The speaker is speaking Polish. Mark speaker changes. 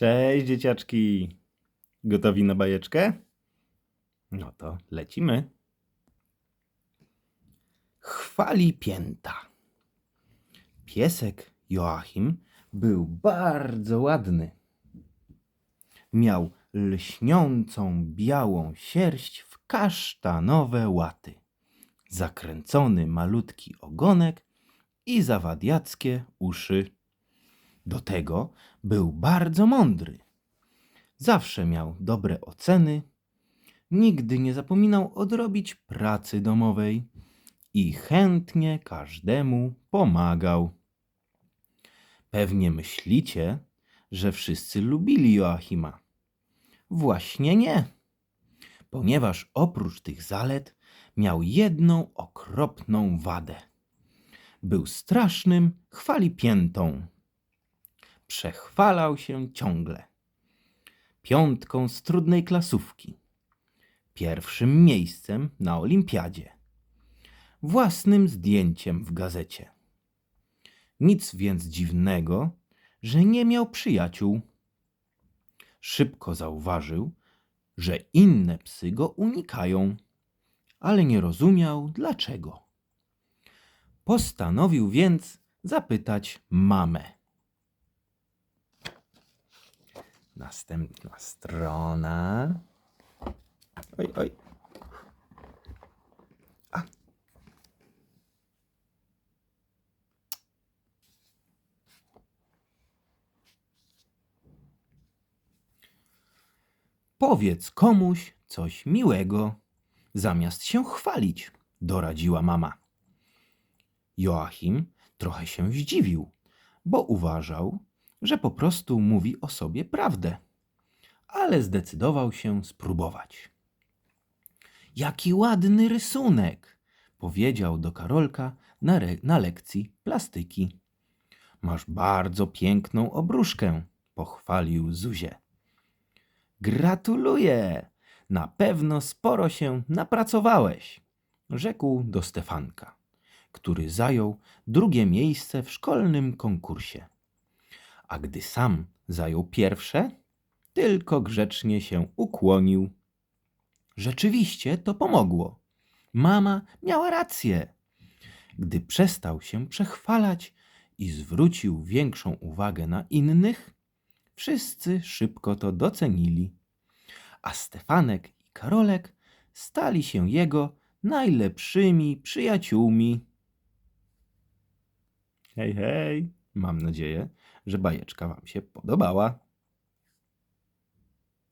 Speaker 1: Cześć dzieciaczki. Gotowi na bajeczkę? No to lecimy. Chwali pięta. Piesek Joachim był bardzo ładny. Miał lśniącą białą sierść w kasztanowe łaty, zakręcony malutki ogonek i zawadiackie uszy. Do tego był bardzo mądry. Zawsze miał dobre oceny, nigdy nie zapominał odrobić pracy domowej i chętnie każdemu pomagał. Pewnie myślicie, że wszyscy lubili Joachima. Właśnie nie, ponieważ oprócz tych zalet miał jedną okropną wadę. Był strasznym chwalipiętą przechwalał się ciągle. Piątką z trudnej klasówki, pierwszym miejscem na olimpiadzie, własnym zdjęciem w gazecie. Nic więc dziwnego, że nie miał przyjaciół. Szybko zauważył, że inne psy go unikają, ale nie rozumiał dlaczego. Postanowił więc zapytać mamę. Następna strona. Oj, oj. A. Powiedz komuś coś miłego, zamiast się chwalić, doradziła mama. Joachim trochę się zdziwił, bo uważał, że po prostu mówi o sobie prawdę, ale zdecydował się spróbować. Jaki ładny rysunek, powiedział do Karolka na, na lekcji plastyki. Masz bardzo piękną obruszkę, pochwalił Zuzię. Gratuluję! Na pewno sporo się napracowałeś, rzekł do Stefanka, który zajął drugie miejsce w szkolnym konkursie a gdy sam zajął pierwsze, tylko grzecznie się ukłonił. Rzeczywiście to pomogło. Mama miała rację. Gdy przestał się przechwalać i zwrócił większą uwagę na innych, wszyscy szybko to docenili. A Stefanek i Karolek stali się jego najlepszymi przyjaciółmi. Hej, hej! Mam nadzieję, że bajeczka Wam się podobała.